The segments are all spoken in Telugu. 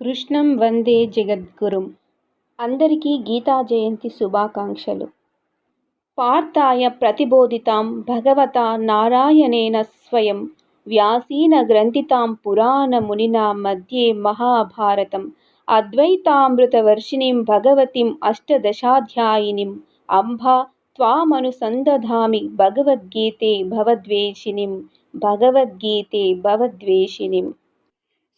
కృష్ణం వందే జగద్గురుం. అందరికీ గీతా జయంతి శుభాకాంక్షలు. పార్థాయ ప్రతిబోధితాం భగవత నారాయణేన స్వయం. వ్యాసీన గ్రంథితాం పురాణమునినా మధ్యే మహాభారతం. అద్వైతామృతవర్షిణీం భగవతిం అష్టదశాధ్యాయినిం. అంబా త్వామనుసందధామి భగవద్గీతే భవద్వేషిణిం. భగవద్గీతే భవద్వేషిణిం.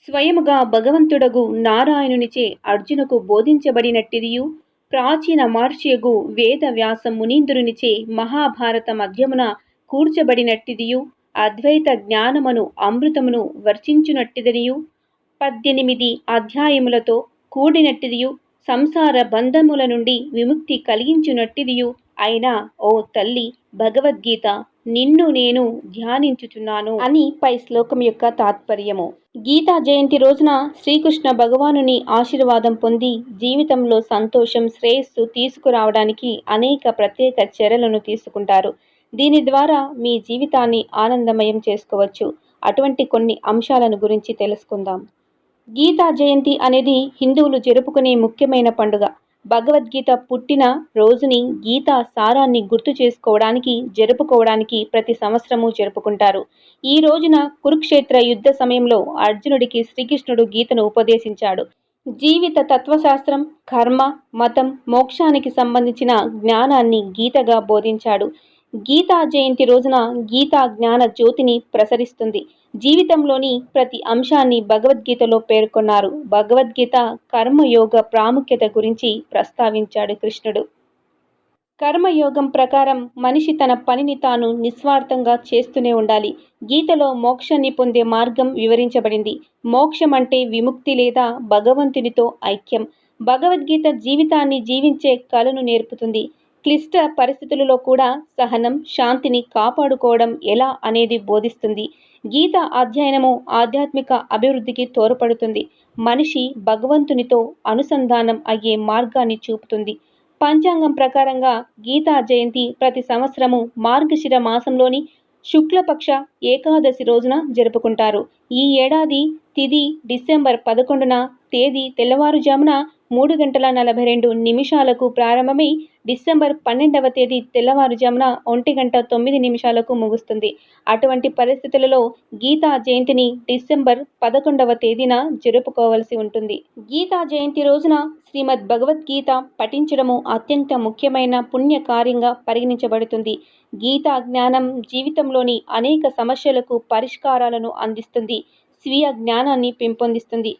స్వయముగా భగవంతుడగు నారాయణునిచే అర్జునకు బోధించబడినట్టిదియు ప్రాచీన మహర్షియగు వేద వ్యాస మునీంద్రునిచే మహాభారత మధ్యమున కూర్చబడినట్టిదియు అద్వైత జ్ఞానమును అమృతమును వర్షించునట్టిదనియు పద్దెనిమిది అధ్యాయములతో కూడినట్టిదియు సంసార బంధముల నుండి విముక్తి కలిగించునట్టిదియు అయినా ఓ తల్లి భగవద్గీత నిన్ను నేను ధ్యానించుచున్నాను అని పై శ్లోకం యొక్క తాత్పర్యము. గీతా జయంతి రోజున శ్రీకృష్ణ భగవానుని ఆశీర్వాదం పొంది జీవితంలో సంతోషం శ్రేయస్సు తీసుకురావడానికి అనేక ప్రత్యేక చర్యలను తీసుకుంటారు. దీని ద్వారా మీ జీవితాన్ని ఆనందమయం చేసుకోవచ్చు. అటువంటి కొన్ని అంశాలను గురించి తెలుసుకుందాం. గీతా జయంతి అనేది హిందువులు జరుపుకునే ముఖ్యమైన పండుగ. భగవద్గీత పుట్టిన రోజుని గీత సారాన్ని గుర్తు చేసుకోవడానికి జరుపుకోవడానికి ప్రతి సంవత్సరము జరుపుకుంటారు. ఈ రోజున కురుక్షేత్ర యుద్ధ సమయంలో అర్జునుడికి శ్రీకృష్ణుడు గీతను ఉపదేశించాడు. జీవిత తత్వశాస్త్రం కర్మ మతం మోక్షానికి సంబంధించిన జ్ఞానాన్ని గీతగా బోధించాడు. గీతా జయంతి రోజున గీతా జ్ఞాన జ్యోతిని ప్రసరిస్తుంది. జీవితంలోని ప్రతి అంశాన్ని భగవద్గీతలో పేర్కొన్నారు. భగవద్గీత కర్మయోగ ప్రాముఖ్యత గురించి ప్రస్తావించాడు కృష్ణుడు. కర్మయోగం ప్రకారం మనిషి తన పనిని తాను నిస్వార్థంగా చేస్తూనే ఉండాలి. గీతలో మోక్షాన్ని పొందే మార్గం వివరించబడింది. మోక్షం అంటే విముక్తి లేదా భగవంతునితో ఐక్యం. భగవద్గీత జీవితాన్ని జీవించే కళను నేర్పుతుంది. క్లిష్ట పరిస్థితులలో కూడా సహనం శాంతిని కాపాడుకోవడం ఎలా అనేది బోధిస్తుంది. గీత అధ్యయనము ఆధ్యాత్మిక అభివృద్ధికి తోడ్పడుతుంది. మనిషి భగవంతునితో అనుసంధానం అయ్యే మార్గాన్ని చూపుతుంది. పంచాంగం ప్రకారంగా గీతా జయంతి ప్రతి సంవత్సరము మార్గశిర మాసంలోని శుక్లపక్ష ఏకాదశి రోజున జరుపుకుంటారు. ఈ ఏడాది తిది డిసెంబర్ పదకొండున తేదీ తెల్లవారుజామున మూడు గంటల నలభై రెండు నిమిషాలకు ప్రారంభమై డిసెంబర్ పన్నెండవ తేదీ తెల్లవారుజామున ఒంటి గంట తొమ్మిది నిమిషాలకు ముగుస్తుంది. అటువంటి పరిస్థితులలో గీతా జయంతిని డిసెంబర్ పదకొండవ తేదీన జరుపుకోవలసి ఉంటుంది. గీతా జయంతి రోజున శ్రీమద్ భగవద్గీత పఠించడము అత్యంత ముఖ్యమైన పుణ్య కార్యంగా పరిగణించబడుతుంది. గీతా జ్ఞానం జీవితంలోని అనేక సమస్యలకు పరిష్కారాలను అందిస్తుంది. స్వీయ జ్ఞానాన్ని పెంపొందిస్తుంది.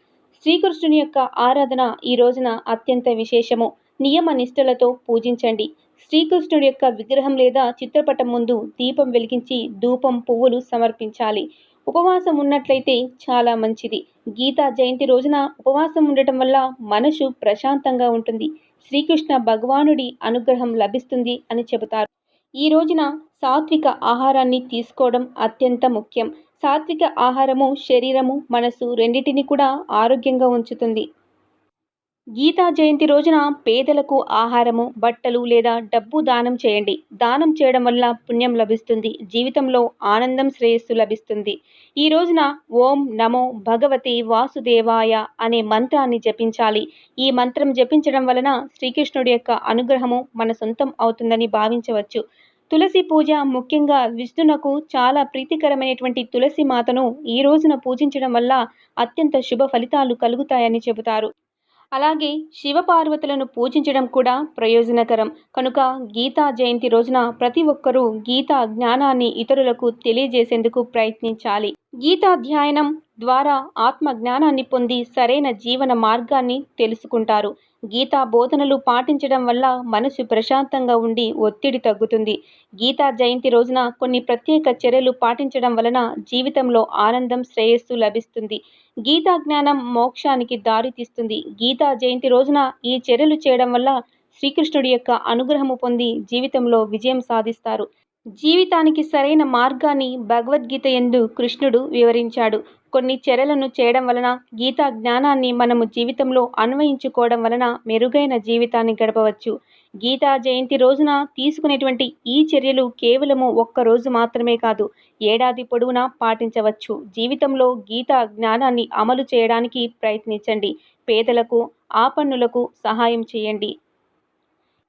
శ్రీకృష్ణుని యొక్క ఆరాధన ఈ రోజున అత్యంత విశేషము. నియమ నిష్ఠలతో పూజించండి. శ్రీకృష్ణుడి యొక్క విగ్రహం లేదా చిత్రపటం ముందు దీపం వెలిగించి ధూపం పువ్వులు సమర్పించాలి. ఉపవాసం ఉన్నట్లయితే చాలా మంచిది. గీతా జయంతి రోజున ఉపవాసం ఉండటం వల్ల మనసు ప్రశాంతంగా ఉంటుంది. శ్రీకృష్ణ భగవానుడి అనుగ్రహం లభిస్తుంది అని చెబుతారు. ఈ రోజున సాత్విక ఆహారాన్ని తీసుకోవడం అత్యంత ముఖ్యం. సాత్విక ఆహారము శరీరము మనసు రెండింటిని కూడా ఆరోగ్యంగా ఉంచుతుంది. గీతా జయంతి రోజున పేదలకు ఆహారము బట్టలు లేదా డబ్బు దానం చేయండి. దానం చేయడం వల్ల పుణ్యం లభిస్తుంది. జీవితంలో ఆనందం శ్రేయస్సు లభిస్తుంది. ఈ రోజున ఓం నమో భగవతి వాసుదేవాయ అనే మంత్రాన్ని జపించాలి. ఈ మంత్రం జపించడం వలన శ్రీకృష్ణుడి యొక్క అనుగ్రహము మన సొంతం అవుతుందని భావించవచ్చు. తులసి పూజ ముఖ్యంగా విష్ణునకు చాలా ప్రీతికరమైనటువంటి తులసి మాతను ఈ రోజున పూజించడం వల్ల అత్యంత శుభ ఫలితాలు కలుగుతాయని చెబుతారు. అలాగే శివపార్వతులను పూజించడం కూడా ప్రయోజనకరం. కనుక గీతా జయంతి రోజున ప్రతి ఒక్కరూ గీతా జ్ఞానాన్ని ఇతరులకు తెలియజేసేందుకు ప్రయత్నించాలి. గీతాధ్యయనం ద్వారా ఆత్మ జ్ఞానాన్ని పొంది సరైన జీవన మార్గాన్ని తెలుసుకుంటారు. గీతా బోధనలు పాటించడం వల్ల మనసు ప్రశాంతంగా ఉండి ఒత్తిడి తగ్గుతుంది. గీతా జయంతి రోజున కొన్ని ప్రత్యేక చర్యలు పాటించడం వలన జీవితంలో ఆనందం శ్రేయస్సు లభిస్తుంది. గీతా జ్ఞానం మోక్షానికి దారి తీస్తుంది. గీతా జయంతి రోజున ఈ చర్యలు చేయడం వల్ల శ్రీకృష్ణుడి యొక్క అనుగ్రహము పొంది జీవితంలో విజయం సాధిస్తారు. జీవితానికి సరైన మార్గాన్ని భగవద్గీత ఎందు కృష్ణుడు వివరించాడు. కొన్ని చర్యలను చేయడం వలన గీతా జ్ఞానాన్ని మనము జీవితంలో అన్వయించుకోవడం వలన మెరుగైన జీవితాన్ని గడపవచ్చు. గీతా జయంతి రోజున తీసుకునేటువంటి ఈ చర్యలు కేవలము ఒక్క రోజు మాత్రమే కాదు ఏడాది పొడవునా పాటించవచ్చు. జీవితంలో గీతా జ్ఞానాన్ని అమలు చేయడానికి ప్రయత్నించండి. పేదలకు ఆపన్నులకు సహాయం చేయండి.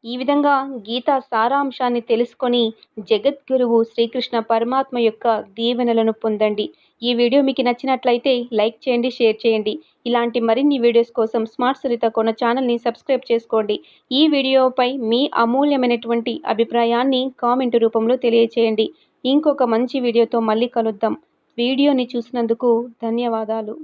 ఈ విధంగా గీత సారాంశాన్ని తెలుసుకొని జగద్గురువు శ్రీకృష్ణ పరమాత్మ యొక్క దీవెనలను పొందండి. ఈ వీడియో మీకు నచ్చినట్లయితే లైక్ చేయండి షేర్ చేయండి. ఇలాంటి మరిన్ని వీడియోస్ కోసం స్మార్ట్ సరిత కొన ఛానల్ని సబ్స్క్రైబ్ చేసుకోండి. ఈ వీడియోపై మీ అమూల్యమైనటువంటి అభిప్రాయాన్ని కామెంట్ రూపంలో తెలియచేయండి. ఇంకొక మంచి వీడియోతో మళ్ళీ కలుద్దాం. వీడియోని చూసినందుకు ధన్యవాదాలు.